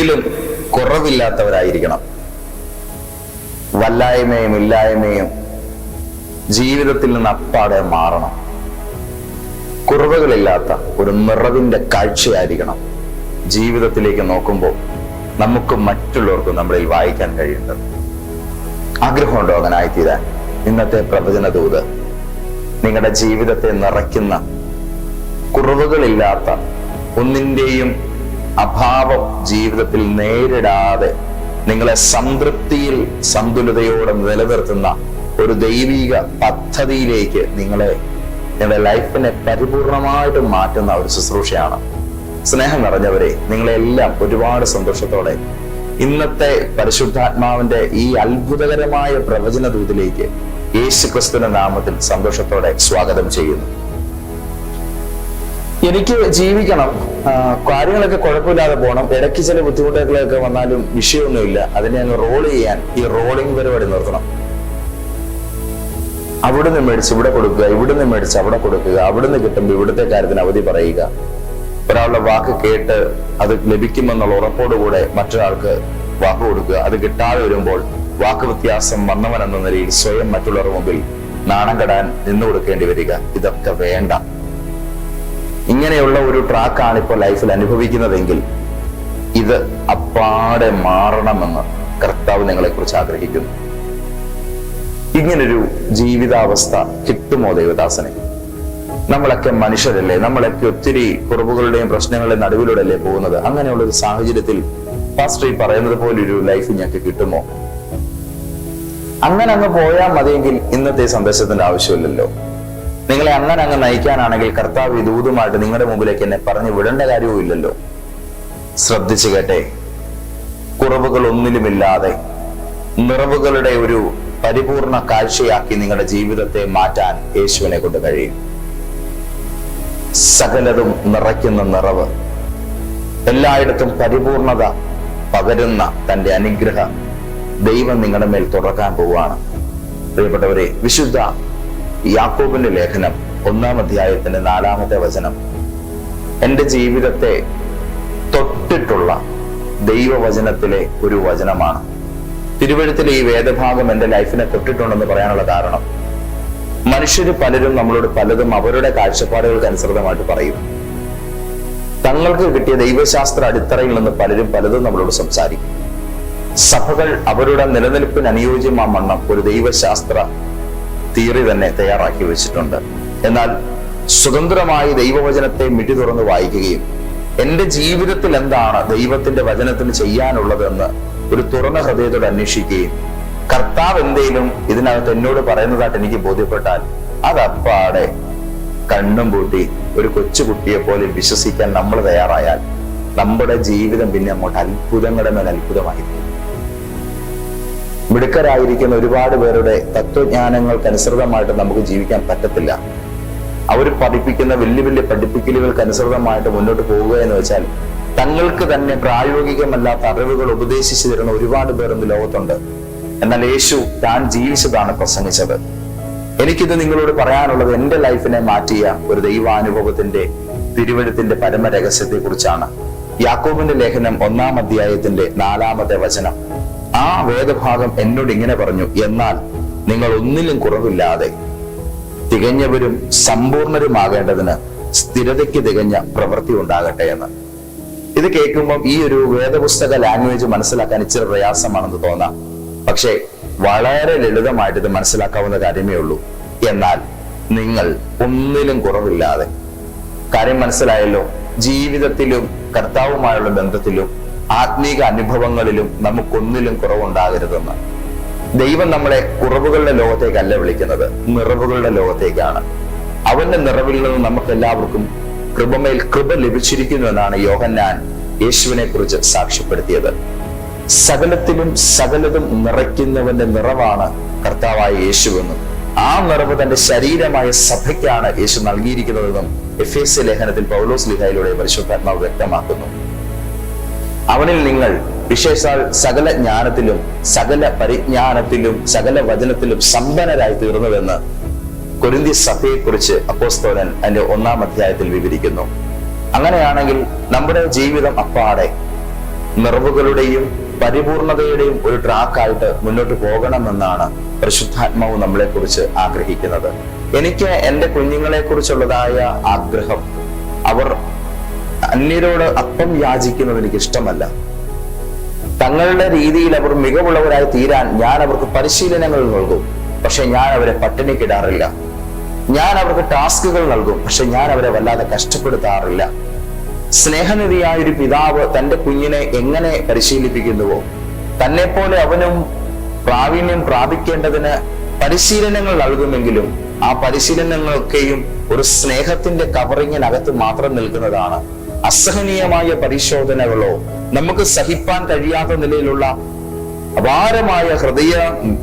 ഒന്നിലും കുറവില്ലാത്തവരായിരിക്കണം. വല്ലായ്മയും ഇല്ലായ്മയും ജീവിതത്തിൽ നിന്ന് അപ്പാടെ മാറണം. കുറവുകളില്ലാത്ത ഒരു നിറവിന്റെ കാഴ്ചയായിരിക്കണം. ജീവിതത്തിലേക്ക് നോക്കുമ്പോൾ നമുക്ക് മറ്റുള്ളവർക്കും നമ്മളിൽ വായിക്കാൻ കഴിയേണ്ടത്. ആഗ്രഹമുണ്ടോ അങ്ങനായി തീരാൻ ഇന്നത്തെ പ്രവചന ദൂത് നിങ്ങളുടെ ജീവിതത്തെ നിറയ്ക്കുന്ന കുറവുകളില്ലാത്ത ഒന്നിന്റെയും അഭാവം ജീവിതത്തിൽ നേരിടാതെ നിങ്ങളെ സംതൃപ്തിയിൽ സന്തുലിതയോടെ നിലനിർത്തുന്ന ഒരു ദൈവിക പദ്ധതിയിലേക്ക് നിങ്ങളെ നിങ്ങളുടെ ലൈഫിനെ പരിപൂർണമായിട്ട് മാറ്റുന്ന ഒരു ശുശ്രൂഷയാണ്. സ്നേഹം നിറഞ്ഞവരെ നിങ്ങളെല്ലാം ഒരുപാട് സന്തോഷത്തോടെ ഇന്നത്തെ പരിശുദ്ധാത്മാവിന്റെ ഈ അത്ഭുതകരമായ പ്രവചന ദൂതിലേക്ക് യേശു ക്രിസ്തുവിന്റെ നാമത്തിൽ സന്തോഷത്തോടെ സ്വാഗതം ചെയ്യുന്നു. എനിക്ക് ജീവിക്കണം. കാര്യങ്ങളൊക്കെ കുഴപ്പമില്ലാതെ പോകണം ഇടയ്ക്ക് ചില ബുദ്ധിമുട്ടുകളൊക്കെ വന്നാലും വിഷയമൊന്നുമില്ല. അതിനെ അങ്ങ് റോൾ ചെയ്യാൻ ഈ റോളിംഗ് പരിപാടി നിർത്തണം. അവിടുന്ന് മേടിച്ച് ഇവിടെ കൊടുക്കുക ഇവിടുന്ന് മേടിച്ച് അവിടെ കൊടുക്കുക അവിടുന്ന് കിട്ടുമ്പോൾ ഇവിടുത്തെ കാര്യത്തിന് അവധി പറയുക. ഒരാളുടെ വാക്ക് കേട്ട് അത് ലഭിക്കുമെന്നുള്ള ഉറപ്പോടുകൂടെ മറ്റൊരാൾക്ക് വാക്ക് കൊടുക്കുക. അത് കിട്ടാതെ വരുമ്പോൾ വാക്ക് വ്യത്യാസം വന്നവൻ എന്ന നിലയിൽ സ്വയം മറ്റുള്ളവർ മുമ്പിൽ നാണം കെടാൻ നിന്നു കൊടുക്കേണ്ടി വരിക. ഇതൊക്കെ വേണ്ട. ഇങ്ങനെയുള്ള ഒരു ട്രാക്കാണ് ഇപ്പോൾ ലൈഫിൽ അനുഭവിക്കുന്നതെങ്കിൽ ഇത് അപ്പാടെ മാറണമെന്ന് കർത്താവ് നിങ്ങളെ കുറിച്ച് ആഗ്രഹിക്കുന്നു. ഇങ്ങനൊരു ജീവിതാവസ്ഥ കിട്ടുമോ ദൈവദാസനെ? നമ്മളൊക്കെ മനുഷ്യരല്ലേ? നമ്മളൊക്കെ ഒത്തിരി കുറവുകളുടെയും പ്രശ്നങ്ങളുടെയും നടുവിലൂടെയല്ലേ പോകുന്നത്? അങ്ങനെയുള്ള ഒരു സാഹചര്യത്തിൽ പാസ്റ്റർ ഈ പറയുന്നത് പോലെ ഒരു ലൈഫ് ഞങ്ങൾക്ക് കിട്ടുമോ? അങ്ങനെ അങ്ങ് പോയാൽ മതിയെങ്കിൽ ഇന്നത്തെ സന്ദേശത്തിന്റെ ആവശ്യമില്ലല്ലോ. നിങ്ങളെ അങ്ങനെ അങ്ങ് നയിക്കാനാണെങ്കിൽ കർത്താവ് ഈ ദൂതുമായിട്ട് നിങ്ങളുടെ മുമ്പിലേക്ക് എന്നെ പറഞ്ഞു വിടേണ്ട കാര്യവും ഇല്ലല്ലോ ശ്രദ്ധിച്ചു കേട്ടെ. കുറവുകൾ ഒന്നിലുമില്ലാതെ നിറവുകളുടെ ഒരു പരിപൂർണ കാഴ്ചയാക്കി നിങ്ങളുടെ ജീവിതത്തെ മാറ്റാൻ യേശുവിനെ കൊണ്ട് കഴിയും. സകലതും നിറയ്ക്കുന്ന നിറവ് എല്ലായിടത്തും പരിപൂർണത പകരുന്ന തന്റെ അനുഗ്രഹം ദൈവം നിങ്ങളുടെ മേൽ തുറക്കാൻ പോവുകയാണ്. പ്രിയപ്പെട്ടവരെ വിശുദ്ധ യാക്കോബിന്റെ ലേഖനം ഒന്നാം അധ്യായത്തിന്റെ നാലാമത്തെ വചനം. എന്റെ ജീവിതത്തെ തൊട്ടിട്ടുള്ള ദൈവവചനത്തിലെ ഒരു വചനമാണ്. തിരുവഴുത്തിലെ ഈ വേദഭാഗം എന്റെ ലൈഫിനെ തൊട്ടിട്ടുണ്ടെന്ന് പറയാനുള്ള കാരണം മനുഷ്യർ പലരും നമ്മളോട് പലതും അവരുടെ കാഴ്ചപ്പാടുകൾക്ക് അനുസൃതമായിട്ട് പറയും. തങ്ങൾക്ക് കിട്ടിയ ദൈവശാസ്ത്ര അടിത്തറയിൽ നിന്ന് പലരും പലതും നമ്മളോട് സംസാരിക്കും. സഭകൾ അവരുടെ നിലനിൽപ്പിന് അനുയോജ്യമാ വണ്ണം ഒരു ദൈവശാസ്ത്ര തിയറി തന്നെ തയ്യാറാക്കി വെച്ചിട്ടുണ്ട്. എന്നാൽ സ്വതന്ത്രമായി ദൈവവചനത്തെ മിടി തുറന്ന് വായിക്കുകയും എന്റെ ജീവിതത്തിൽ എന്താണ് ദൈവത്തിന്റെ വചനത്തിന് ചെയ്യാനുള്ളതെന്ന് ഒരു തുറന്ന ഹൃദയത്തോട് അന്വേഷിക്കുകയും കർത്താവ് എന്തേലും ഇതിനകത്ത് എന്നോട് പറയുന്നതായിട്ട് എനിക്ക് ബോധ്യപ്പെട്ടാൽ അതപ്പാടെ കണ്ണും പൂട്ടി ഒരു കൊച്ചുകുട്ടിയെ പോലെ വിശ്വസിക്കാൻ നമ്മൾ തയ്യാറായാൽ നമ്മുടെ ജീവിതം പിന്നെ അങ്ങോട്ട് അത്ഭുതങ്ങളുടെ മേൽ അത്ഭുതമായിരിക്കും മിടുക്കരായിരിക്കുന്ന ഒരുപാട് പേരുടെ തത്വജ്ഞാനങ്ങൾക്ക് അനുസൃതമായിട്ട് നമുക്ക് ജീവിക്കാൻ പറ്റത്തില്ല. അവർ പഠിപ്പിക്കുന്ന വലിയ വലിയ പഠിപ്പിക്കലുകൾക്ക് അനുസൃതമായിട്ട് മുന്നോട്ട് പോവുക എന്ന് വെച്ചാൽ തങ്ങൾക്ക് തന്നെ പ്രായോഗികമല്ലാത്ത അറിവുകൾ ഉപദേശിച്ചു തരുന്ന ഒരുപാട് പേർ ഇന്ന് ലോകത്തുണ്ട്. എന്നാൽ യേശു താൻ ജീവിച്ചതാണ് പ്രസംഗിച്ചത്. എനിക്കിത് നിങ്ങളോട് പറയാനുള്ളത് എന്റെ ലൈഫിനെ മാറ്റിയ ഒരു ദൈവാനുഭവത്തിന്റെ തിരുവഴുത്തിന്റെ പരമരഹസ്യത്തെ കുറിച്ചാണ് യാക്കോബിന്റെ ലേഖനം ഒന്നാം അധ്യായത്തിന്റെ നാലാമത്തെ വചനം. ആ വേദഭാഗം എന്നോട് ഇങ്ങനെ പറഞ്ഞു എന്നാൽ നിങ്ങൾ ഒന്നിലും കുറവില്ലാതെ തികഞ്ഞവരും സമ്പൂർണരുമാകേണ്ടതിന് സ്ഥിരതയ്ക്ക് തികഞ്ഞ പ്രവൃത്തി ഉണ്ടാകട്ടെ എന്ന്. ഇത് കേൾക്കുമ്പം ഈ ഒരു വേദപുസ്തക ലാംഗ്വേജ് മനസ്സിലാക്കാൻ ഇച്ചിരി പ്രയാസമാണെന്ന് തോന്നാം. പക്ഷേ വളരെ ലളിതമായിട്ട് ഇത് മനസ്സിലാക്കാവുന്ന കാര്യമേ ഉള്ളൂ. എന്നാൽ നിങ്ങൾ ഒന്നിലും കുറവില്ലാതെ കാര്യം മനസ്സിലായല്ലോ. ജീവിതത്തിലും കർത്താവുമായുള്ള ബന്ധത്തിലും ആത്മീക അനുഭവങ്ങളിലും നമുക്കൊന്നിലും കുറവുണ്ടാകരുതെന്ന്. ദൈവം നമ്മളെ കുറവുകളുടെ ലോകത്തേക്കല്ല വിളിക്കുന്നത് നിറവുകളുടെ ലോകത്തേക്കാണ്. അവന്റെ നിറവിൽ നിന്ന് നമുക്ക് എല്ലാവർക്കും കൃപമേൽ കൃപ ലഭിച്ചിരിക്കുന്നു എന്നാണ് യോഹന്നാൻ യേശുവിനെ കുറിച്ച് സാക്ഷ്യപ്പെടുത്തിയത്. സകലത്തിലും സകലതും നിറയ്ക്കുന്നവന്റെ നിറവാണ് കർത്താവായ യേശുവെന്നും ആ നിറവ് തന്റെ ശരീരമായ സഭയ്ക്കാണ് യേശു നൽകിയിരിക്കുന്നതെന്നും എഫ് എസ് ലേഖനത്തിൽ പൗലോസ് ലിഹായിലൂടെ പരിശുദ്ധാത്മാവ് വ്യക്തമാക്കുന്നു. അവനിൽ നിങ്ങൾ വിശേഷാൽ സകല ജ്ഞാനത്തിലും സകല പരിജ്ഞാനത്തിലും സകല വചനത്തിലും സമ്പന്നരായി തീർന്നുവെന്ന് കൊരിന്തി സഭയെക്കുറിച്ച് അപ്പോസ്തോലൻ അതിന്റെ ഒന്നാം അധ്യായത്തിൽ വിവരിക്കുന്നു. അങ്ങനെയാണെങ്കിൽ നമ്മുടെ ജീവിതം അപ്പാടെ നിറവുകളുടെയും പരിപൂർണതയുടെയും ഒരു ട്രാക്കായിട്ട് മുന്നോട്ട് പോകണമെന്നാണ് പരിശുദ്ധാത്മാവ് നമ്മളെ കുറിച്ച് ആഗ്രഹിക്കുന്നത്. എനിക്ക് എന്റെ കുഞ്ഞുങ്ങളെ കുറിച്ചുള്ളതായ ആഗ്രഹം അവർ അന്യരോട് അപ്പം യാചിക്കുന്നത് എനിക്ക് ഇഷ്ടമല്ല തങ്ങളുടെ രീതിയിൽ അവർ മികവുള്ളവരായി തീരാൻ ഞാൻ അവർക്ക് പരിശീലനങ്ങൾ നൽകും. പക്ഷെ ഞാൻ അവരെ പട്ടിണിക്കിടാറില്ല. ഞാൻ അവർക്ക് ടാസ്കുകൾ നൽകും. പക്ഷെ ഞാൻ അവരെ വല്ലാതെ കഷ്ടപ്പെടുത്താറില്ല. സ്നേഹനിധിയായ ഒരു പിതാവ് തന്റെ കുഞ്ഞിനെ എങ്ങനെ പരിശീലിപ്പിക്കുന്നുവോ തന്നെപ്പോലെ പോലെ അവനും പ്രാവീണ്യം പ്രാപിക്കേണ്ടതിന് പരിശീലനങ്ങൾ നൽകുമെങ്കിലും ആ പരിശീലനങ്ങളൊക്കെയും ഒരു സ്നേഹത്തിന്റെ കവറിങ്ങിനകത്ത് മാത്രം നിൽക്കുന്നതാണ് അസഹനീയമായ പരിശോധനകളോ നമുക്ക് സഹിപ്പാൻ കഴിയാത്ത നിലയിലുള്ള അപാരമായ ഹൃദയ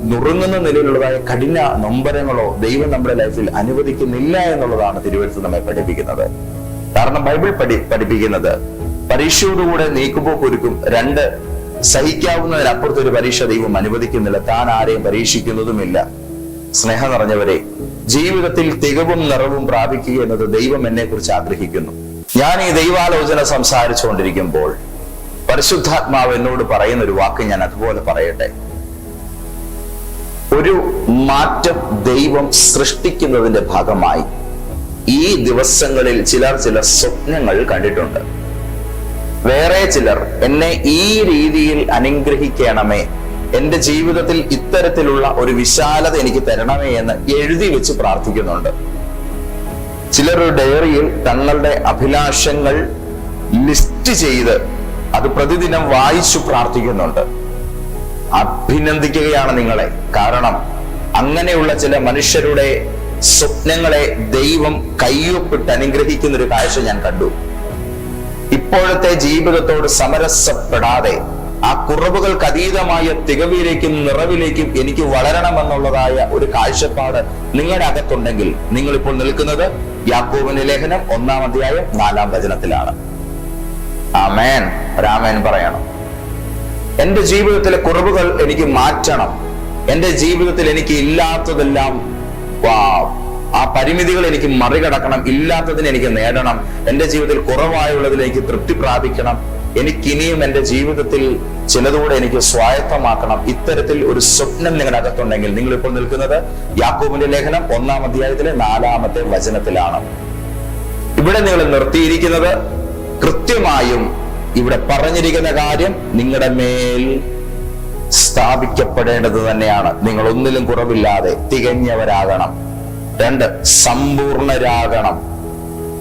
നുറുങ്ങുന്ന നിലയിലുള്ളതായ കഠിന നൊമ്പരങ്ങളോ ദൈവം നമ്മുടെ ലൈഫിൽ അനുവദിക്കുന്നില്ല എന്നുള്ളതാണ് തിരുവനന്തപുരത്ത് നമ്മെ പഠിപ്പിക്കുന്നത്. കാരണം ബൈബിൾ പഠി പഠിപ്പിക്കുന്നത് പരീക്ഷയോടുകൂടെ നീക്കുപോക്കൊരുക്കും രണ്ട് സഹിക്കാവുന്നതിനപ്പുറത്ത് ഒരു പരീക്ഷ ദൈവം അനുവദിക്കുന്നില്ല. താൻ ആരെയും പരീക്ഷിക്കുന്നതുമില്ല. സ്നേഹം നിറഞ്ഞവരെ ജീവിതത്തിൽ തികവും നിറവും പ്രാപിക്കുക എന്നത് ദൈവം എന്നെ കുറിച്ച് ആഗ്രഹിക്കുന്നു. ഞാൻ ഈ ദൈവാലോചന സംസാരിച്ചുകൊണ്ടിരിക്കുമ്പോൾ പരിശുദ്ധാത്മാവ് എന്നോട് പറയുന്ന ഒരു വാക്ക് ഞാൻ അതുപോലെ പറയട്ടെ. ഒരു മാറ്റം ദൈവം സൃഷ്ടിക്കുന്നതിന്റെ ഭാഗമായി ഈ ദിവസങ്ങളിൽ ചിലർ ചില സ്വപ്നങ്ങൾ കണ്ടിട്ടുണ്ട്. വേറെ ചിലർ എന്നെ ഈ രീതിയിൽ അനുഗ്രഹിക്കണമേ എന്റെ ജീവിതത്തിൽ ഇത്തരത്തിലുള്ള ഒരു വിശാലത എനിക്ക് തരണമേ എന്ന് എഴുതി വെച്ച് പ്രാർത്ഥിക്കുന്നുണ്ട്. ചിലർ ഡയറിയിൽ തങ്ങളുടെ അഭിലാഷങ്ങൾ ലിസ്റ്റ് ചെയ്ത് അത് പ്രതിദിനം വായിച്ചു പ്രാർത്ഥിക്കുന്നുണ്ട്. അഭിനന്ദിക്കുകയാണ് നിങ്ങളെ. കാരണം അങ്ങനെയുള്ള ചില മനുഷ്യരുടെ സ്വപ്നങ്ങളെ ദൈവം കയ്യൊപ്പിട്ട് അനുഗ്രഹിക്കുന്ന ഒരു കാഴ്ച ഞാൻ കണ്ടു. ഇപ്പോഴത്തെ ജീവിതത്തോട് സമരസപ്പെടാതെ ആ കുറവുകൾക്ക് അതീതമായ തികവിലേക്കും നിറവിലേക്കും എനിക്ക് വളരണമെന്നുള്ളതായ ഒരു കാഴ്ചപ്പാട് നിങ്ങളുടെ അകത്തുണ്ടെങ്കിൽ നിങ്ങൾ ഇപ്പോൾ നിൽക്കുന്നത് യാക്കോബിന്റെ ലേഖനം ഒന്നാം അധ്യായം നാലാം വചനത്തിലാണ്. ആമേൻ. രാമേൻ പറയണം. എന്റെ ജീവിതത്തിലെ കുറവുകൾ എനിക്ക് മാറ്റണം. എന്റെ ജീവിതത്തിൽ എനിക്ക് ഇല്ലാത്തതെല്ലാം ആ പരിമിതികൾ എനിക്ക് മറികടക്കണം. ഇല്ലാത്തതിനെ എനിക്ക് നേടണം. എന്റെ ജീവിതത്തിൽ കുറവായുള്ളതിൽ എനിക്ക് തൃപ്തി പ്രാപിക്കണം. എനിക്കിനിയും എന്റെ ജീവിതത്തിൽ ചിലതുകൂടെ എനിക്ക് സ്വായത്തമാക്കണം. ഇത്തരത്തിൽ ഒരു സ്വപ്നം നിങ്ങളുടെ അകത്തുണ്ടെങ്കിൽ നിങ്ങൾ ഇപ്പോൾ നിൽക്കുന്നത് യാക്കോബിന്റെ ലേഖനം ഒന്നാം അധ്യായത്തിലെ നാലാമത്തെ വചനത്തിലാണ്. ഇവിടെ നിങ്ങൾ നിർത്തിയിരിക്കുന്നത് കൃത്യമായും ഇവിടെ പറഞ്ഞിരിക്കുന്ന കാര്യം നിങ്ങളുടെ മേൽ സ്ഥാപിക്കപ്പെടേണ്ടത് തന്നെയാണ്. നിങ്ങൾ ഒന്നിലും കുറവില്ലാതെ തികഞ്ഞവരാകണം. രണ്ട് സമ്പൂർണരാകണം.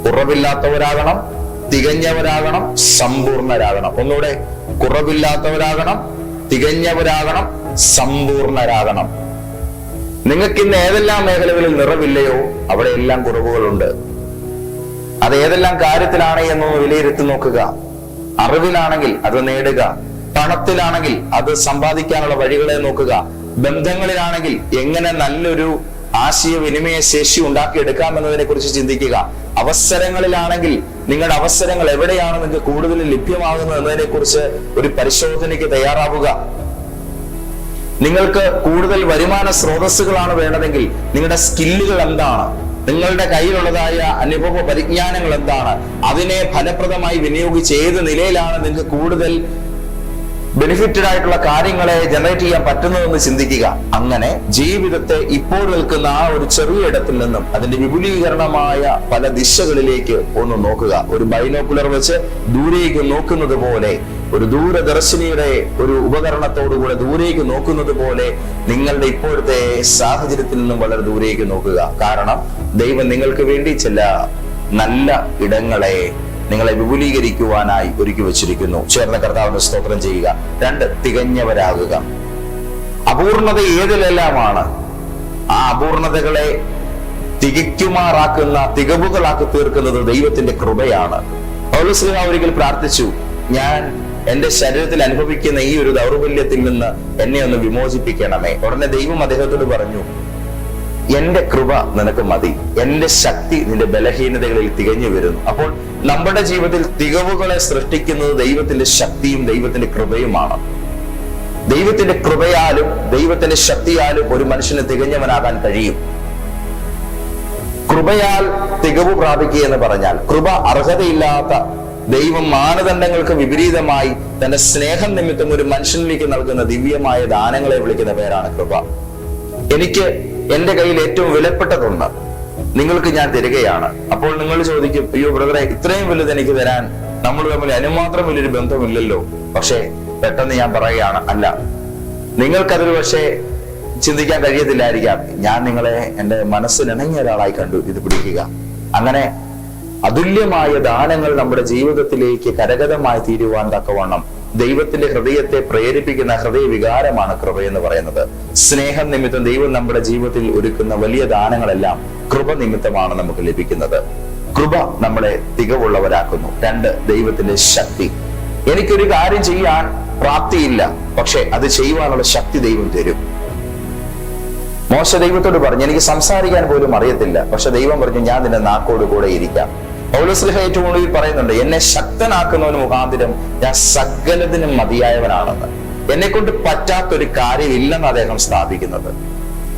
കുറവില്ലാത്തവരാകണം. തികഞ്ഞവരാകണം സമ്പൂർണരാകണം. ഒന്നുകൂടെ കുറവില്ലാത്തവരാകണം തികഞ്ഞവരാകണം സമ്പൂർണരാകണം. നിങ്ങൾക്ക് ഇന്ന് ഏതെല്ലാം മേഖലകളിൽ നിറവില്ലയോ അവിടെ എല്ലാം കുറവുകളുണ്ട്. അത് ഏതെല്ലാം കാര്യത്തിലാണ് എന്നൊന്ന് വിലയിരുത്തി നോക്കുക. അറിവിലാണെങ്കിൽ അത് നേടുക. പണത്തിലാണെങ്കിൽ അത് സമ്പാദിക്കാനുള്ള വഴികളെ നോക്കുക. ബന്ധങ്ങളിലാണെങ്കിൽ എങ്ങനെ നല്ലൊരു ആശയവിനിമയ ശേഷി ഉണ്ടാക്കിയെടുക്കാം എന്നതിനെ കുറിച്ച് ചിന്തിക്കുക. അവസരങ്ങളിലാണെങ്കിൽ നിങ്ങളുടെ അവസരങ്ങൾ എവിടെയാണ് നിങ്ങൾക്ക് കൂടുതൽ ലഭ്യമാകുന്നത് എന്നതിനെ കുറിച്ച് ഒരു പരിശോധനയ്ക്ക് തയ്യാറാവുക. നിങ്ങൾക്ക് കൂടുതൽ വരുമാന സ്രോതസ്സുകളാണ് വേണ്ടതെങ്കിൽ നിങ്ങളുടെ സ്കില്ലുകൾ എന്താണ്? നിങ്ങളുടെ കയ്യിലുള്ളതായ അനുഭവ പരിജ്ഞാനങ്ങൾ എന്താണ്? അതിനെ ഫലപ്രദമായി വിനിയോഗിച്ച് ഏത് നിലയിലാണ് നിങ്ങൾക്ക് കൂടുതൽ ബെനിഫിറ്റഡ് ആയിട്ടുള്ള കാര്യങ്ങളെ ജനറേറ്റ് ചെയ്യാൻ പറ്റുന്നതെന്ന് ചിന്തിക്കുക. അങ്ങനെ ജീവിതത്തെ ഇപ്പോൾ നിൽക്കുന്ന ആ ഒരു ചെറിയ ഇടത്തിൽ നിന്നും അതിന്റെ വിപുലീകരണമായ പല ദിശകളിലേക്ക് ഒന്ന് നോക്കുക. ഒരു ബൈനോക്കുലർ വെച്ച് ദൂരേക്ക് നോക്കുന്നത് പോലെ ഒരു ദൂരദർശിനിയുടെ ഒരു ഉപകരണത്തോടുകൂടെ ദൂരേക്ക് നോക്കുന്നത് പോലെ നിങ്ങളുടെ ഇപ്പോഴത്തെ സാഹചര്യത്തിൽ നിന്നും വളരെ ദൂരേക്ക് നോക്കുക. കാരണം ദൈവം നിങ്ങൾക്ക് വേണ്ടി ചില നല്ല ഇടങ്ങളെ നിങ്ങളെ വിപുലീകരിക്കുവാനായി ഒരുക്കി വച്ചിരിക്കുന്നു. ചേർന്ന കർത്താവിന്റെ സ്തോത്രം ചെയ്യുക. രണ്ട് തികഞ്ഞവരാകുക. അപൂർണത ഏതിലെല്ലാമാണ്? ആ അപൂർണതകളെ തികയ്ക്കുമാറാക്കുന്ന തികവുകളാക്കി തീർക്കുന്നത് ദൈവത്തിന്റെ കൃപയാണ്. പൗലസ്ലിഹ ഒരിക്കൽ പ്രാർത്ഥിച്ചു ഞാൻ എന്റെ ശരീരത്തിൽ അനുഭവിക്കുന്ന ഈ ഒരു ദൗർബല്യത്തിൽ നിന്ന് എന്നെ ഒന്ന് വിമോചിപ്പിക്കണമേ. ഉടനെ ദൈവം അദ്ദേഹത്തോട് പറഞ്ഞു എന്റെ കൃപ നിനക്ക് മതി. എന്റെ ശക്തി നിന്റെ ബലഹീനതകളിൽ തികഞ്ഞു വരുന്നു. അപ്പോൾ നമ്മുടെ ജീവിതത്തിൽ തികവുകളെ സൃഷ്ടിക്കുന്നത് ദൈവത്തിന്റെ ശക്തിയും ദൈവത്തിന്റെ കൃപയുമാണ്. ദൈവത്തിന്റെ കൃപയാലും ദൈവത്തിന്റെ ശക്തിയാലും ഒരു മനുഷ്യന് തികഞ്ഞവനാകാൻ കഴിയും. കൃപയാൽ തികവ് പ്രാപിക്കുക എന്ന് പറഞ്ഞാൽ കൃപ അർഹതയില്ലാത്ത ദൈവം മാനദണ്ഡങ്ങൾക്ക് വിപരീതമായി തന്റെ സ്നേഹം നിമിത്തം ഒരു മനുഷ്യനിലേക്ക് നൽകുന്ന ദിവ്യമായ ദാനങ്ങളെ വിളിക്കുന്ന പേരാണ് കൃപ. എനിക്ക് എന്റെ കയ്യിൽ ഏറ്റവും വിലപ്പെട്ടതുണ്ട് നിങ്ങൾക്ക് ഞാൻ തരികയാണ്. അപ്പോൾ നിങ്ങൾ ചോദിക്കും അയ്യോ ബ്രദറെ ഇത്രയും വലുത് എനിക്ക് തരാൻ നമ്മൾ തമ്മിൽ അനുമാത്രം വലിയൊരു ബന്ധമില്ലല്ലോ. പക്ഷേ പെട്ടെന്ന് ഞാൻ പറയുകയാണ് അല്ല നിങ്ങൾക്കതൊരു പക്ഷേ ചിന്തിക്കാൻ കഴിയത്തില്ലായിരിക്കാം. ഞാൻ നിങ്ങളെ എന്റെ മനസ്സിനിണങ്ങിയ ഒരാളായി കണ്ടു ഇത് പിടിക്കുക. അങ്ങനെ അതുല്യമായ ദാനങ്ങൾ നമ്മുടെ ജീവിതത്തിലേക്ക് കരഗതമായി തീരുവാൻ തക്കവണ്ണം ദൈവത്തിന്റെ ഹൃദയത്തെ പ്രേരിപ്പിക്കുന്ന ഹൃദയ വികാരമാണ് കൃപ എന്ന് പറയുന്നത്. സ്നേഹം നിമിത്തം ദൈവം നമ്മുടെ ജീവിതത്തിൽ ഒരുക്കുന്ന വലിയ ദാനങ്ങളെല്ലാം കൃപ നിമിത്തമാണ് നമുക്ക് ലഭിക്കുന്നത്. കൃപ നമ്മളെ തികവുള്ളവരാക്കുന്നു. രണ്ട് ദൈവത്തിന്റെ ശക്തി. എനിക്കൊരു കാര്യം ചെയ്യാൻ പ്രാപ്തിയില്ല പക്ഷെ അത് ചെയ്യുവാനുള്ള ശക്തി ദൈവം തരും. മോശ ദൈവത്തോട് പറഞ്ഞു എനിക്ക് സംസാരിക്കാൻ പോലും അറിയത്തില്ല. പക്ഷെ ദൈവം പറഞ്ഞു ഞാൻ നിന്റെ നാക്കോട് കൂടെ ഇരിക്കാം. പൗലസ്ലിഹ ഏറ്റവും കൂടുതൽ പറയുന്നുണ്ട് എന്നെ ശക്തനാക്കുന്നവന് മുഖാന്തിരം ഞാൻ സകലതിനും മതിയായവനാണെന്ന്. എന്നെ കൊണ്ട് പറ്റാത്തൊരു കാര്യമില്ലെന്ന് അദ്ദേഹം സ്ഥാപിക്കുന്നത്.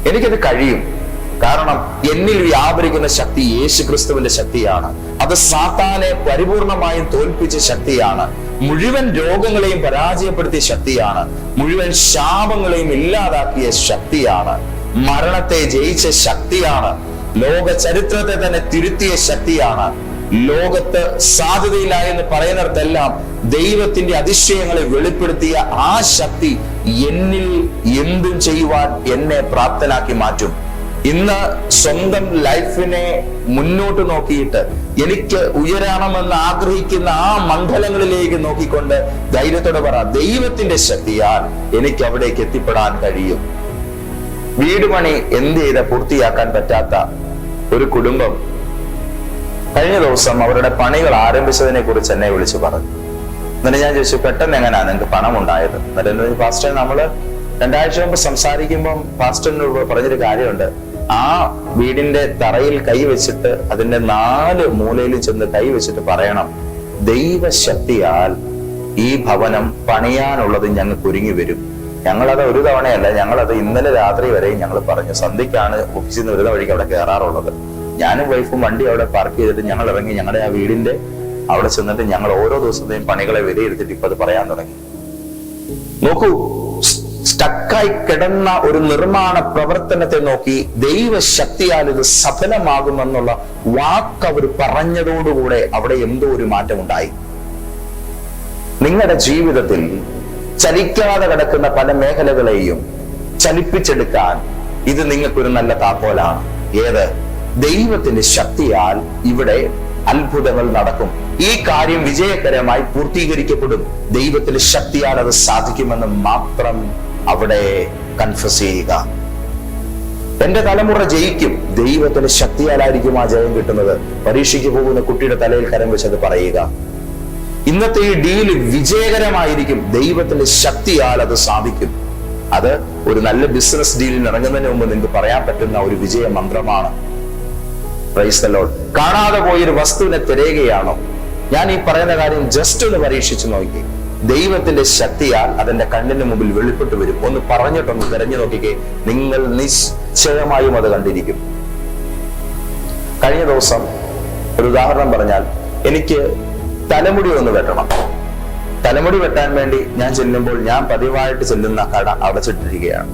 എനിക്കത് കഴിയും. കാരണം എന്നിൽ വ്യാപരിക്കുന്ന ശക്തി യേശു ക്രിസ്തുവിന്റെ ശക്തിയാണ്. അത് സാത്താനെ പരിപൂർണമായും തോൽപ്പിച്ച ശക്തിയാണ്. മുഴുവൻ രോഗങ്ങളെയും പരാജയപ്പെടുത്തിയ ശക്തിയാണ്. മുഴുവൻ ശാപങ്ങളെയും ഇല്ലാതാക്കിയ ശക്തിയാണ്. മരണത്തെ ജയിച്ച ശക്തിയാണ്. ലോക ചരിത്രത്തെ തന്നെ തിരുത്തിയ ശക്തിയാണ്. ലോകത്ത് സാധ്യതയില്ല എന്ന് പറയുന്നിടത്തെല്ലാം ദൈവത്തിന്റെ അതിശയങ്ങളെ വെളിപ്പെടുത്തിയ ആ ശക്തി എന്നിൽ എന്തും ചെയ്യുവാൻ എന്നെ പ്രാപ്തനാക്കി മാറ്റും. ഇന്ന് സ്വന്തം ലൈഫിനെ മുന്നോട്ട് നോക്കിയിട്ട് എനിക്ക് ഉയരണമെന്ന് ആഗ്രഹിക്കുന്ന ആ മണ്ഡലങ്ങളിലേക്ക് നോക്കിക്കൊണ്ട് ധൈര്യത്തോടെ പറ. ദൈവത്തിന്റെ ശക്തിയാൽ എനിക്ക് അവിടേക്ക് എത്തിപ്പെടാൻ കഴിയും. വീട് പണി എന്ത് ചെയ്ത പൂർത്തിയാക്കാൻ പറ്റാത്ത ഒരു കുടുംബം കഴിഞ്ഞ ദിവസം അവരുടെ പണികൾ ആരംഭിച്ചതിനെ കുറിച്ച് എന്നെ വിളിച്ചു പറഞ്ഞു. എന്നിട്ട് ഞാൻ ചോദിച്ചു പെട്ടെന്ന് എങ്ങനെയാ നിങ്ങൾക്ക് പണം ഉണ്ടായത് എന്നിട്ട് എന്നോട് പാസ്റ്റർ നമ്മൾ രണ്ടാഴ്ച മുമ്പ് സംസാരിക്കുമ്പം പാസ്റ്ററിനോട് പറഞ്ഞൊരു കാര്യമുണ്ട്. ആ വീടിന്റെ തറയിൽ കൈ വെച്ചിട്ട് അതിന്റെ നാല് മൂലയിലും ചെന്ന് കൈ വെച്ചിട്ട് പറയണം ദൈവശക്തിയാൽ ഈ ഭവനം പണിയാനുള്ളത് ഞങ്ങൾക്ക് ഒരുങ്ങി വരും. ഞങ്ങളത് ഒരു തവണയല്ല ഞങ്ങളത് ഇന്നലെ രാത്രി വരെയും ഞങ്ങൾ പറഞ്ഞു. സന്ധ്യക്കാണ് ഓഫീസിൽ നിന്ന് വരുന്ന വഴിക്ക് അവിടെ കയറാറുള്ളത് ഞാനും വൈഫും വണ്ടി അവിടെ പാർക്ക് ചെയ്തിട്ട് ഞങ്ങൾ ഇറങ്ങി ഞങ്ങളുടെ ആ വീടിന്റെ അവിടെ ചെന്നിട്ട് ഞങ്ങൾ ഓരോ ദിവസത്തെയും പണികളെ വിലയിരുത്തിട്ട് ഇപ്പൊ അത് പറയാൻ തുടങ്ങി. നോക്കൂ സ്റ്റക്കായി കിടന്ന ഒരു നിർമ്മാണ പ്രവർത്തനത്തെ നോക്കി ദൈവശക്തിയാൽ ഇത് സഫലമാകുമെന്നുള്ള വാക്ക് അവർ പറഞ്ഞതോടുകൂടെ അവിടെ എന്തോ ഒരു മാറ്റമുണ്ടായി. നിങ്ങളുടെ ജീവിതത്തിൽ ചലിക്കാതെ കിടക്കുന്ന പല മേഖലകളെയും ചലിപ്പിച്ചെടുക്കാൻ ഇത് നിങ്ങൾക്കൊരു നല്ല താക്കോലാണ്. ഏത്? ദൈവത്തിന്റെ ശക്തിയാൽ ഇവിടെ അത്ഭുതങ്ങൾ നടക്കും. ഈ കാര്യം വിജയകരമായി പൂർത്തീകരിക്കപ്പെടും. ദൈവത്തിന്റെ ശക്തിയാൽ അത് സാധിക്കുമെന്ന് മാത്രം അവിടെ കൺഫസ് ചെയ്യുക. എന്റെ തലമുറ ജയിക്കും. ദൈവത്തിന്റെ ശക്തിയാലായിരിക്കും ആ ജയം കിട്ടുന്നത്. പരീക്ഷയ്ക്ക് പോകുന്ന കുട്ടിയുടെ തലയിൽ കരം വെച്ചത് പറയുക. ഇന്നത്തെ ഈ ഡീൽ വിജയകരമായിരിക്കും. ദൈവത്തിന്റെ ശക്തിയാൽ അത് സാധിക്കും. അത് ഒരു നല്ല ബിസിനസ് ഡീലിന് ഇറങ്ങുന്നതിന് മുമ്പ് നിങ്ങൾക്ക് പറയാൻ പറ്റുന്ന ഒരു വിജയ മന്ത്രമാണ്. കാണാതെ പോയൊരു വസ്തുവിനെ തിരയുകയാണോ? ഞാൻ ഈ പറയുന്ന കാര്യം ജസ്റ്റ് ഒന്ന് പരീക്ഷിച്ചു നോക്കി. ദൈവത്തിന്റെ ശക്തിയാൽ അതിന്റെ കണ്ണിന് മുമ്പിൽ വെളിപ്പെട്ടു വരും. ഒന്ന് പറഞ്ഞിട്ടൊന്ന് തിരഞ്ഞു നോക്കിക്കേ. നിങ്ങൾ നിശ്ചയമായും അത് കണ്ടിരിക്കും. കഴിഞ്ഞ ദിവസം ഒരു ഉദാഹരണം പറഞ്ഞാൽ എനിക്ക് തലമുടി ഒന്ന് വെട്ടണം. തലമുടി വെട്ടാൻ വേണ്ടി ഞാൻ ചെല്ലുമ്പോൾ ഞാൻ പതിവായിട്ട് ചെല്ലുന്ന കട അടച്ചിട്ടിരിക്കുകയാണ്.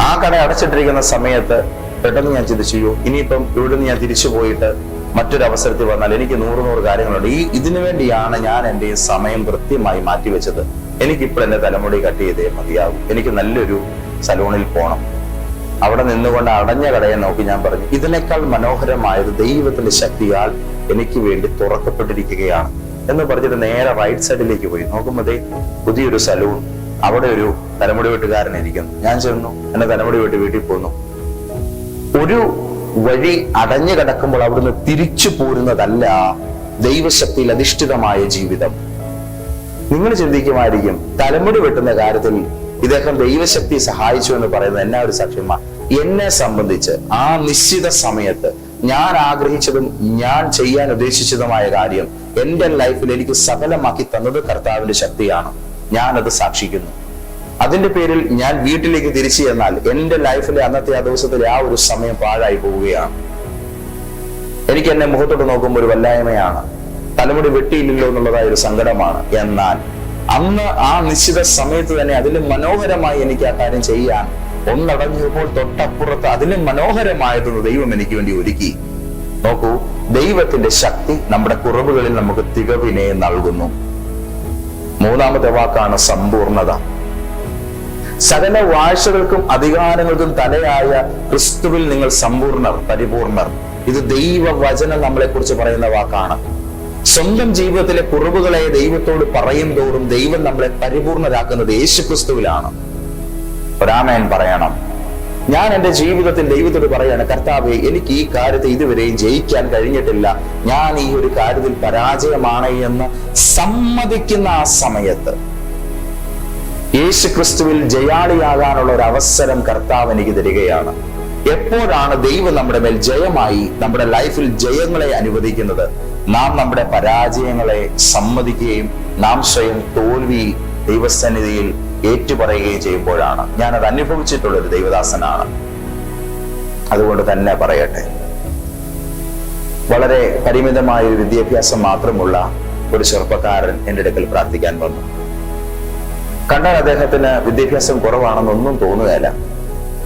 ആ കട അടച്ചിട്ടിരിക്കുന്ന സമയത്ത് പെട്ടെന്ന് ഞാൻ ചിന്തിച്ചു "അയ്യോ, ഇനിയിപ്പം ഇവിടുന്ന് ഞാൻ തിരിച്ചു പോയിട്ട് മറ്റൊരു അവസരത്തിൽ വന്നാൽ എനിക്ക് നൂറ് നൂറ് കാര്യങ്ങളുണ്ട്. ഈ ഇതിനു വേണ്ടിയാണ് ഞാൻ എന്റെ സമയം കൃത്യമായി മാറ്റിവെച്ചത്. എനിക്കിപ്പോൾ എന്റെ തലമുടി കട്ട് ചെയ്തേ മതിയാകും എനിക്ക് നല്ലൊരു സലൂണിൽ പോകണം അവിടെ നിന്നുകൊണ്ട് അടഞ്ഞ കടയെ നോക്കി ഞാൻ പറഞ്ഞു ഇതിനേക്കാൾ മനോഹരമായത് ദൈവത്തിന്റെ ശക്തിയാൽ എനിക്ക് വേണ്ടി തുറക്കപ്പെട്ടിരിക്കുകയാണ്. എന്ന് പറഞ്ഞിട്ട് നേരെ റൈറ്റ് സൈഡിലേക്ക് പോയി. നോക്കുമ്പോഴേ പുതിയൊരു സലൂൺ. അവിടെ ഒരു തലമുടി വെട്ടുകാരൻ ഇരിക്കുന്നു. ഞാൻ ചെന്നു. എന്നെ തലമുടി വെട്ടി വീട്ടിൽ പോന്നു. ഒരു വഴി അടഞ്ഞു കിടക്കുമ്പോൾ അവിടുന്ന് തിരിച്ചു പോരുന്നതല്ല ദൈവശക്തിയിൽ അധിഷ്ഠിതമായ ജീവിതം. നിങ്ങൾ ചിന്തിക്കുമായിരിക്കും തലമുടി വെട്ടുന്ന കാര്യത്തിൽ ഇദ്ദേഹം ദൈവശക്തി സഹായിച്ചു എന്ന് പറയുന്നത് എന്നാ ഒരു സാക്ഷ്യമാ എന്നെ സംബന്ധിച്ച് ആ നിശ്ചിത സമയത്ത് ഞാൻ ആഗ്രഹിച്ചതും ഞാൻ ചെയ്യാൻ ഉദ്ദേശിച്ചതുമായ കാര്യം എന്റെ ലൈഫിൽ എനിക്ക് സഫലമാക്കി തന്നത് കർത്താവിന്റെ ശക്തിയാണ്. ഞാനത് സാക്ഷിക്കുന്നു. അതിന്റെ പേരിൽ ഞാൻ വീട്ടിലേക്ക് തിരിച്ചു ചെന്നാൽ എന്റെ ലൈഫിലെ അന്നത്തെ ആ ദിവസത്തിലെ ആ ഒരു സമയം പാഴായി പോവുകയാണ്. എനിക്ക് എന്നെ മുഖത്തോട്ട് നോക്കുമ്പോൾ ഒരു വല്ലായ്മയാണ്. തലമുടി വെട്ടിയില്ലല്ലോ എന്നുള്ളതായ ഒരു സങ്കടമാണ്. എന്നാൽ അന്ന് ആ നിശ്ചിത സമയത്ത് തന്നെ അതിലും മനോഹരമായി എനിക്ക് ആ കാര്യം ചെയ്യാൻ ഒന്നടഞ്ഞപ്പോൾ തൊട്ടപ്പുറത്ത് അതിലും മനോഹരമായതെന്ന് ദൈവം എനിക്ക് വേണ്ടി ഒരുക്കി. നോക്കൂ ദൈവത്തിന്റെ ശക്തി നമ്മുടെ കുറവുകളിൽ നമുക്ക് തികവിനെ നൽകുന്നു. മൂന്നാമത്തെ വാക്കാണ് സമ്പൂർണത. സകല വാഴ്ചകൾക്കും അധികാരങ്ങൾക്കും തലയായ ക്രിസ്തുവിൽ നിങ്ങൾ സമ്പൂർണർ പരിപൂർണർ. ഇത് ദൈവവചനം നമ്മളെ കുറിച്ച് പറയുന്ന വാക്കാണ്. സ്വന്തം ജീവിതത്തിലെ കുറവുകളെ ദൈവത്തോട് പറയും തോറും ദൈവം നമ്മളെ പരിപൂർണരാക്കുന്നത് യേശു ക്രിസ്തുവിലാണ് ഒരാമേൻ പറയണം. ഞാൻ എന്റെ ജീവിതത്തിൽ ദൈവത്തോട് പറയാണ് കർത്താവെ എനിക്ക് ഈ കാര്യത്തെ ഇതുവരെയും ജയിക്കാൻ കഴിഞ്ഞിട്ടില്ല. ഞാൻ ഈ ഒരു കാര്യത്തിൽ പരാജയമാണ് എന്ന് സമ്മതിക്കുന്ന ആ സമയത്ത് യേശു ക്രിസ്തുവിൽ ജയാളിയാകാനുള്ള ഒരു അവസരം കർത്താവ് എനിക്ക് തരികയാണ്. എപ്പോഴാണ് ദൈവം നമ്മുടെ മേൽ ജയമായി നമ്മുടെ ലൈഫിൽ ജയങ്ങളെ അനുവദിക്കുന്നത്? നാം നമ്മുടെ പരാജയങ്ങളെ സമ്മതിക്കുകയും നാം സ്വയം തോൽവി ദൈവസന്നിധിയിൽ ഏറ്റുപറയുകയും ചെയ്യുമ്പോഴാണ്. ഞാൻ അത് അനുഭവിച്ചിട്ടുള്ള ഒരു ദൈവദാസനാണ്. അതുകൊണ്ട് തന്നെ പറയട്ടെ. വളരെ പരിമിതമായ ഒരു വിദ്യാഭ്യാസം മാത്രമുള്ള ഒരു ചെറുപ്പക്കാരൻ എന്റെ അടുക്കൽ പ്രാർത്ഥിക്കാൻ വന്നു. കണ്ടാൽ അദ്ദേഹത്തിന് വിദ്യാഭ്യാസം കുറവാണെന്നൊന്നും തോന്നുകയില്ല.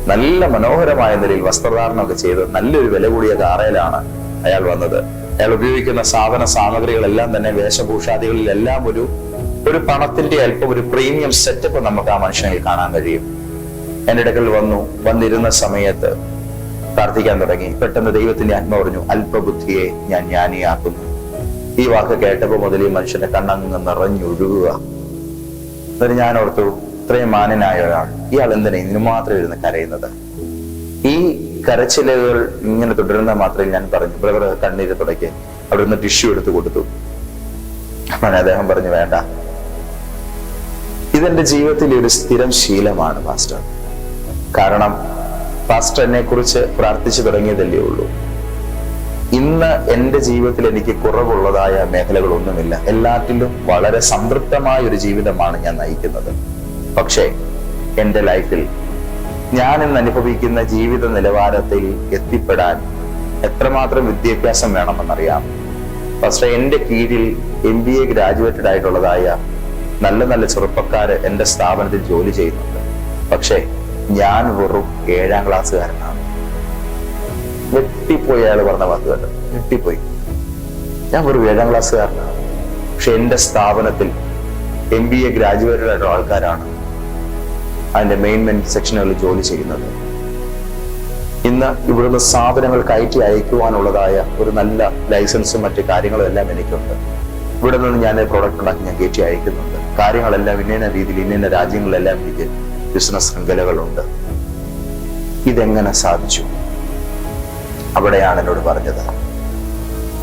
നല്ല മനോഹരമായ നിലയിൽ വസ്ത്രധാരണമൊക്കെ ചെയ്ത് നല്ലൊരു വില കൂടിയ കാറയിലാണ് അയാൾ വന്നത്. അയാൾ ഉപയോഗിക്കുന്ന സാധന സാമഗ്രികളെല്ലാം തന്നെ വേഷഭൂഷാദികളിലെല്ലാം ഒരു ഒരു പണത്തിന്റെ അല്പം ഒരു പ്രീമിയം സെറ്റപ്പ് നമുക്ക് ആ മനുഷ്യനിൽ കാണാൻ കഴിയും. എന്റെ അടുക്കൽ വന്നു വന്നിരുന്ന സമയത്ത് പ്രാർത്ഥിക്കാൻ തുടങ്ങി. പെട്ടെന്ന് ദൈവത്തിന്റെ ആത്മ പറഞ്ഞു അല്പബുദ്ധിയെ ഞാൻ ജ്ഞാനിയാക്കുന്നു. ഈ വാക്ക് കേട്ടപ്പോൾ മുതൽ ഈ മനുഷ്യന്റെ കണ്ണങ്ങ് നിറഞ്ഞൊഴുകുക. എന്നിട്ട് ഞാൻ ഓർത്തു ഇത്രയും മാന്യനായ ഒരാൾ. ഇയാൾ എന്തിനാ ഇതിനു മാത്രം ഇരുന്ന് കരയുന്നത്? ഈ കരച്ചിലുകൾ ഇങ്ങനെ തുടരുന്ന മാത്രമേ ഞാൻ പറഞ്ഞു. ബ്രദർ കണ്ണീര് തുടക്കി അവിടെ നിന്ന് ടിഷ്യൂ എടുത്ത് കൊടുത്തു. അപ്പോൾ അദ്ദേഹം പറഞ്ഞു വേണ്ട. ഇതെന്റെ ജീവിതത്തിലെ ഒരു സ്ഥിരം ശീലമാണ് പാസ്റ്റർ. കാരണം പാസ്റ്റർ എന്നെ കുറിച്ച് പ്രാർത്ഥിച്ചു തുടങ്ങിയതല്ലേ ഉള്ളൂ. ഇന്ന് എന്റെ ജീവിതത്തിൽ എനിക്ക് കുറവുള്ളതായ മേഖലകളൊന്നുമില്ല. എല്ലാറ്റിലും വളരെ സംതൃപ്തമായ ഒരു ജീവിതമാണ് ഞാൻ നയിക്കുന്നത്. പക്ഷേ എന്റെ ലൈഫിൽ ഞാൻ ഇന്ന് അനുഭവിക്കുന്ന ജീവിത നിലവാരത്തിൽ എത്തിപ്പെടാൻ എത്രമാത്രം വിദ്യാഭ്യാസം വേണമെന്നറിയാം. പക്ഷേ എന്റെ കീഴിൽ എം ബി എ ഗ്രാജുവേറ്റഡ് ആയിട്ടുള്ളതായ നല്ല നല്ല ചെറുപ്പക്കാർ എന്റെ സ്ഥാപനത്തിൽ ജോലി ചെയ്യുന്നുണ്ട്. പക്ഷേ ഞാൻ വെറും ഏഴാം ക്ലാസ്സുകാരനാണ് വെട്ടിപ്പോയി അയാൾ പറഞ്ഞ വാക്ക് കേട്ടോ. വെട്ടിപ്പോയി ഞാൻ ഒരു ഏഴാം ക്ലാസ്സുകാരനാണ് പക്ഷെ എന്റെ സ്ഥാപനത്തിൽ എം ബി എ ഗ്രാജുവേറ്റഡ് ആയിട്ടുള്ള ആൾക്കാരാണ് അതിന്റെ മെയിൻ മെയിൻ സെക്ഷനുകളിൽ ജോലി ചെയ്യുന്നത്. ഇന്ന് ഇവിടുന്ന് സാധനങ്ങൾ കയറ്റി അയക്കുവാനുള്ളതായ ഒരു നല്ല ലൈസൻസും മറ്റു കാര്യങ്ങളും എല്ലാം എനിക്കുണ്ട്. ഇവിടെ നിന്ന് ഞാൻ പ്രോഡക്റ്റ് ഉണ്ടാക്കി ഞാൻ കയറ്റി അയക്കുന്നുണ്ട്. കാര്യങ്ങളെല്ലാം ഇന്ന രീതിയിൽ ഇന്ന രാജ്യങ്ങളിലെല്ലാം എനിക്ക് ബിസിനസ് ശൃംഖലകളുണ്ട്. ഇതെങ്ങനെ സാധിച്ചു? അവിടെയാണ് എന്നോട് പറഞ്ഞത്.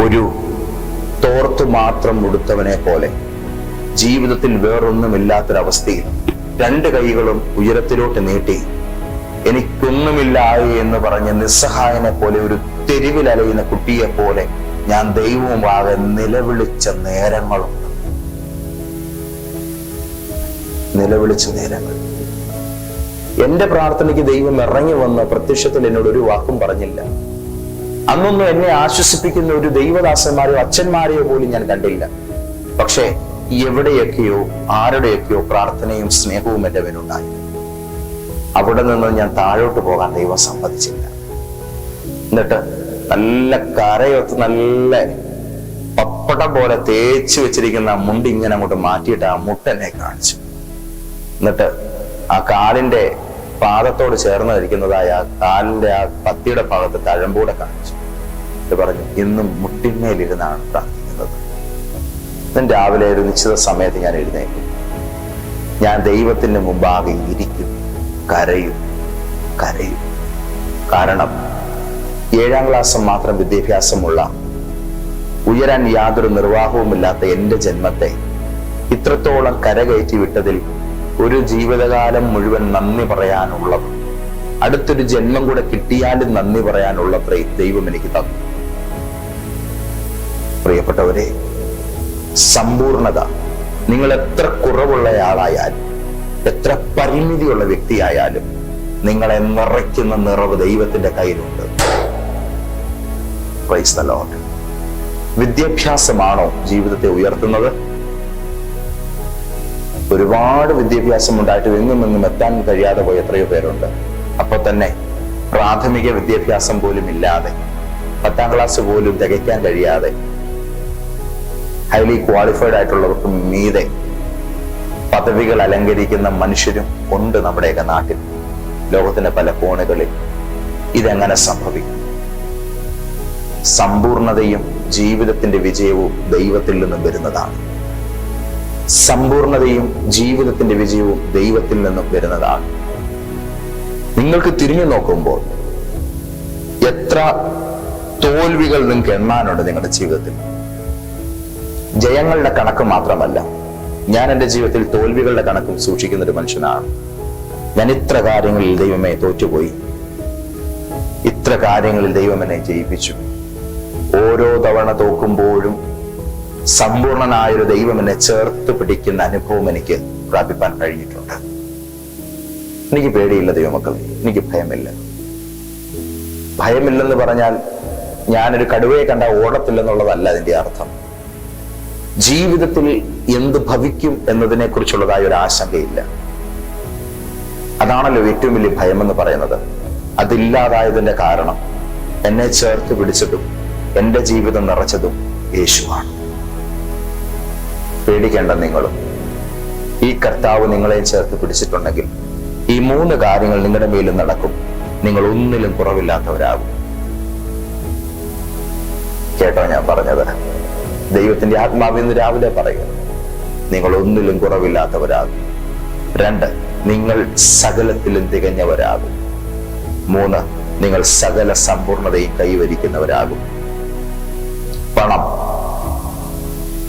ഒരു തോർത്തു മാത്രം ഉടുത്തവനെ പോലെ ജീവിതത്തിൽ വേറൊന്നുമില്ലാത്തൊരവസ്ഥയിൽ രണ്ട് കൈകളും ഉയരത്തിലോട്ട് നീട്ടി എനിക്കൊന്നുമില്ല എന്ന് പറഞ്ഞ് നിസ്സഹായനെ പോലെ ഒരു തെരുവിൽ അലയുന്ന കുട്ടിയെ പോലെ ഞാൻ ദൈവവുമാകെ നിലവിളിച്ച നേരങ്ങളുണ്ട് നിലവിളിച്ച നേരങ്ങൾ. എന്റെ പ്രാർത്ഥനയ്ക്ക് ദൈവം ഇറങ്ങി വന്ന പ്രത്യക്ഷത്തിൽ എന്നോട് ഒരു വാക്കും പറഞ്ഞില്ല. അന്നൊന്നും എന്നെ ആശ്വസിപ്പിക്കുന്ന ഒരു ദൈവദാസന്മാരെയോ അച്ഛന്മാരെയോ പോലും ഞാൻ കണ്ടില്ല. പക്ഷേ എവിടെയൊക്കെയോ ആരുടെയൊക്കെയോ പ്രാർത്ഥനയും സ്നേഹവും എന്റെ മേലുണ്ടായി. അവിടെ നിന്ന് ഞാൻ താഴോട്ട് പോകാൻ ദൈവം സമ്മതിച്ചില്ല. എന്നിട്ട് നല്ല കരയൊത്ത് നല്ല പപ്പടം പോലെ തേച്ച് വെച്ചിരിക്കുന്ന ആ മുണ്ട് ഇങ്ങനെ അങ്ങോട്ട് മാറ്റിയിട്ട് ആ മുട്ടെന്നെ കാണിച്ചു. എന്നിട്ട് ആ കാലിന്റെ പാദത്തോട് ചേർന്ന് ഇരിക്കുന്നതായ ആ കാലിന്റെ ആ പത്തിയുടെ ഭാഗത്ത് തഴമ്പൂടെ കാണിച്ചു. ഇത് പറഞ്ഞു ഇന്നും മുട്ടിന്മേലിരുന്നാണ് പ്രാർത്ഥിക്കുന്നത്. ഇന്ന് രാവിലെ ഒരു നിശ്ചിത സമയത്ത് ഞാൻ എഴുന്നേക്കും ഞാൻ ദൈവത്തിന് മുമ്പാകെ ഇരിക്കും കരയും കരയും. കാരണം ഏഴാം ക്ലാസ് മാത്രം വിദ്യാഭ്യാസമുള്ള ഉയരാൻ യാതൊരു നിർവാഹവുമില്ലാത്ത എന്റെ ജന്മത്തെ ഇത്രത്തോളം കരകയറ്റി വിട്ടതിൽ ഒരു ജീവിതകാലം മുഴുവൻ നന്ദി പറയാനുള്ളത് അടുത്തൊരു ജന്മം കൂടെ കിട്ടിയാലും നന്ദി പറയാനുള്ള ദൈവം എനിക്ക് തന്നു. പ്രിയപ്പെട്ടവരെ സമ്പൂർണത. നിങ്ങൾ എത്ര കുറവുള്ളയാളായാലും എത്ര പരിമിതിയുള്ള വ്യക്തിയായാലും നിങ്ങളെ നിറയ്ക്കുന്ന നിറവ് ദൈവത്തിന്റെ കയ്യിലുണ്ട്. പ്രൈസ്. വിദ്യാഭ്യാസമാണോ ജീവിതത്തെ ഉയർത്തുന്നത്? ഒരുപാട് വിദ്യാഭ്യാസം ഉണ്ടായിട്ട് എങ്ങും എങ്ങും എത്താൻ കഴിയാതെ പോയ എത്രയോ പേരുണ്ട്. അപ്പൊ തന്നെ പ്രാഥമിക വിദ്യാഭ്യാസം പോലും ഇല്ലാതെ പത്താം ക്ലാസ് പോലും തികയ്ക്കാൻ കഴിയാതെ ഹൈലി ക്വാളിഫൈഡ് ആയിട്ടുള്ളവർക്ക് മീതെ പദവികൾ അലങ്കരിക്കുന്ന മനുഷ്യരും ഉണ്ട് നമ്മുടെയൊക്കെ നാട്ടിൽ. ലോകത്തിന്റെ പല കോണുകളിൽ ഇതെങ്ങനെ സംഭവിക്കും? സമ്പൂർണതയും ജീവിതത്തിന്റെ വിജയവും ദൈവത്തിൽ നിന്നും വരുന്നതാണ്. സമ്പൂർണതയും ജീവിതത്തിന്റെ വിജയവും ദൈവത്തിൽ നിന്നും വരുന്നതാണ്. നിങ്ങൾക്ക് തിരിഞ്ഞു നോക്കുമ്പോൾ എത്ര തോൽവികൾ നിങ്ങൾക്ക് എണ്ണാനുണ്ട് നിങ്ങളുടെ ജീവിതത്തിൽ. ജയങ്ങളുടെ കണക്ക് മാത്രമല്ല ഞാൻ എന്റെ ജീവിതത്തിൽ തോൽവികളുടെ കണക്കും സൂക്ഷിക്കുന്ന ഒരു മനുഷ്യനാണ്. ഞാൻ ഇത്ര കാര്യങ്ങളിൽ ദൈവമേ തോറ്റുപോയി. ഇത്ര കാര്യങ്ങളിൽ ദൈവം എന്നെ ജയിപ്പിച്ചു. ഓരോ തവണ തോക്കുമ്പോഴും സമ്പൂർണനായൊരു ദൈവം എന്നെ ചേർത്ത് പിടിക്കുന്ന അനുഭവം എനിക്ക് പ്രാപിപ്പാൻ കഴിഞ്ഞിട്ടുണ്ട്. എനിക്ക് പേടിയില്ല ദൈവമക്കളെ എനിക്ക് ഭയമില്ല. ഭയമില്ലെന്ന് പറഞ്ഞാൽ ഞാനൊരു കടുവയെ കണ്ട ഓടത്തില്ലെന്നുള്ളതല്ല അതിന്റെ അർത്ഥം. ജീവിതത്തിൽ എന്ത് ഭവിക്കും എന്നതിനെ കുറിച്ചുള്ളതായ ഒരു ആശങ്കയില്ല. അതാണല്ലോ ഏറ്റവും വലിയ എന്ന് പറയുന്നത്. അതില്ലാതായതിന്റെ കാരണം എന്നെ ചേർത്ത് പിടിച്ചതും എന്റെ ജീവിതം നിറച്ചതും യേശുവാണ്. പേടിക്കേണ്ട നിങ്ങളും ഈ കർത്താവ് നിങ്ങളെ ചേർത്ത് പിടിച്ചിട്ടുണ്ടെങ്കിൽ ഈ മൂന്ന് കാര്യങ്ങൾ നിങ്ങളുടെ മേലും നടക്കും. നിങ്ങൾ ഒന്നിലും കുറവില്ലാത്തവരാകും. കേട്ടോ ഞാൻ പറഞ്ഞത്? ദൈവത്തിന്റെ ആത്മാവ് ഇന്ന് രാവിലെ പറയുന്നു. നിങ്ങൾ ഒന്നിലും കുറവില്ലാത്തവരാകും. രണ്ട് നിങ്ങൾ സകലത്തിലും തികഞ്ഞവരാകും. മൂന്ന് നിങ്ങൾ സകല സമ്പൂർണതയും കൈവരിക്കുന്നവരാകും. പണം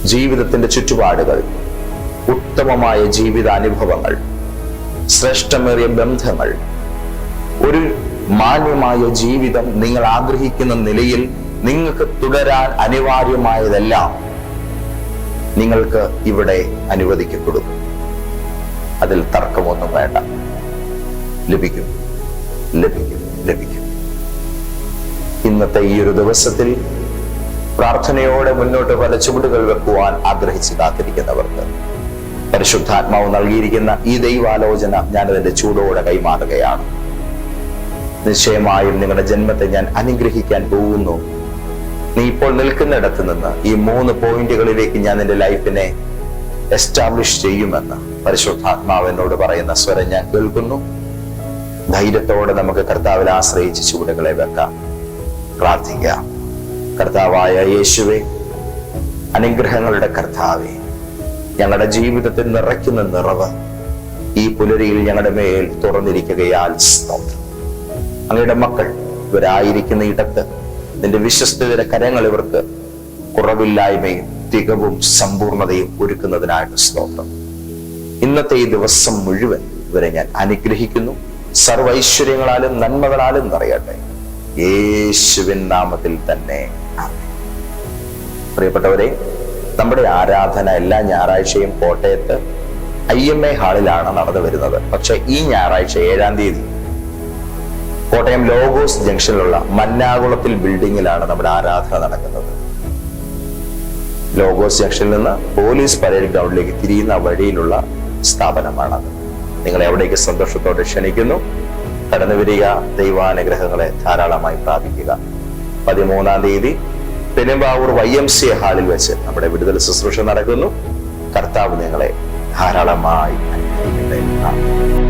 ജീവിതത്തിന്റെ ചുറ്റുപാടുകൾ ഉത്തമമായ ജീവിതാനുഭവങ്ങൾ ശ്രേഷ്ഠമേറിയ ബന്ധങ്ങൾ ഒരു മാന്യമായ ജീവിതം നിങ്ങൾ ആഗ്രഹിക്കുന്ന നിലയിൽ നിങ്ങൾക്ക് തുടരാൻ അനിവാര്യമായതെല്ലാം നിങ്ങൾക്ക് ഇവിടെ അനുവദിക്കപ്പെടും. അതിൽ തർക്കമൊന്നും വേണ്ട. ലഭിക്കും. ലഭിക്കും. ലഭിക്കും. ഇന്നത്തെ ഈ ഒരു ദിവസത്തിൽ പ്രാർത്ഥനയോടെ മുന്നോട്ട് പല ചുവടുകൾ വെക്കുവാൻ ആഗ്രഹിച്ച് കാത്തിരിക്കുന്നവർക്ക് പരിശുദ്ധാത്മാവ് നൽകിയിരിക്കുന്ന ഈ ദൈവാലോചന ഞാനതിന്റെ ചൂടോടെ കൈമാറുകയാണ്. നിശ്ചയമായും നിങ്ങളുടെ ജന്മത്തെ ഞാൻ അനുഗ്രഹിക്കാൻ പോകുന്നു. നീ ഇപ്പോൾ നിൽക്കുന്നിടത്ത് നിന്ന് ഈ മൂന്ന് പോയിന്റുകളിലേക്ക് ഞാൻ നിന്റെ ലൈഫിനെ എസ്റ്റാബ്ലിഷ് ചെയ്യുമെന്ന് പരിശുദ്ധാത്മാവിനോട് പറയുന്ന സ്വരം ഞാൻ കേൾക്കുന്നു. ധൈര്യത്തോടെ നമുക്ക് കർത്താവിൽ ആശ്രയിച്ച് ചുവടുകളെ വെക്കാം. പ്രാർത്ഥിക്കാം കർത്താവായ യേശുവെ അനുഗ്രഹങ്ങളുടെ കർത്താവെ ഞങ്ങളുടെ ജീവിതത്തിൽ നിറയ്ക്കുന്ന നിറവ് ഈ പുലരിയിൽ ഞങ്ങളുടെ മേൽ തുറന്നിരിക്കുകയാൽ സ്തോത്രം. അങ്ങയുടെ മക്കൾ ഇവരായിരിക്കുന്ന ഇടത്ത് നിന്റെ വിശ്വസ്തയുടെ കരങ്ങൾ ഇവർക്ക് കുറവില്ലായ്മയും തികവും സമ്പൂർണതയും ഒരുക്കുന്നതിനായിട്ട് സ്തോത്രം. ഇന്നത്തെ ഈ ദിവസം മുഴുവൻ ഇവരെ ഞാൻ അനുഗ്രഹിക്കുന്നു. സർവൈശ്വര്യങ്ങളാലും നന്മകളാലും നിറയട്ടെ. യേശുവിൻ നാമത്തിൽ തന്നെ. പ്രിയപ്പെട്ടവരെ നമ്മുടെ ആരാധന എല്ലാ ഞായറാഴ്ചയും കോട്ടയത്ത് ഐ എം എ ഹാളിലാണ് നടന്നു വരുന്നത്. പക്ഷെ ഈ ഞായറാഴ്ച ഏഴാം തീയതി കോട്ടയം ലോഗോസ് ജംഗ്ഷനിലുള്ള മന്നാകുളത്തിൽ ബിൽഡിങ്ങിലാണ് നമ്മുടെ ആരാധന നടക്കുന്നത്. ലോഗോസ് ജംഗ്ഷനിൽ നിന്ന് പോലീസ് പരേഡ് ഗ്രൗണ്ടിലേക്ക് തിരിയുന്ന വഴിയിലുള്ള സ്ഥാപനമാണത്. നിങ്ങളെ അവിടേക്ക് സന്തോഷത്തോടെ ക്ഷണിക്കുന്നു. കടന്നു വരിക ദൈവാനുഗ്രഹങ്ങളെ ധാരാളമായി പ്രാപിക്കുക. പതിമൂന്നാം തീയതി പെരുമ്പാവൂർ വൈ എം സി ഹാളിൽ വെച്ച് നമ്മുടെ വിടുതൽ ശുശ്രൂഷ നടക്കുന്നു. കർത്താവ് നിങ്ങളെ ധാരാളമായി അനുഗ്രഹിക്കട്ടെ.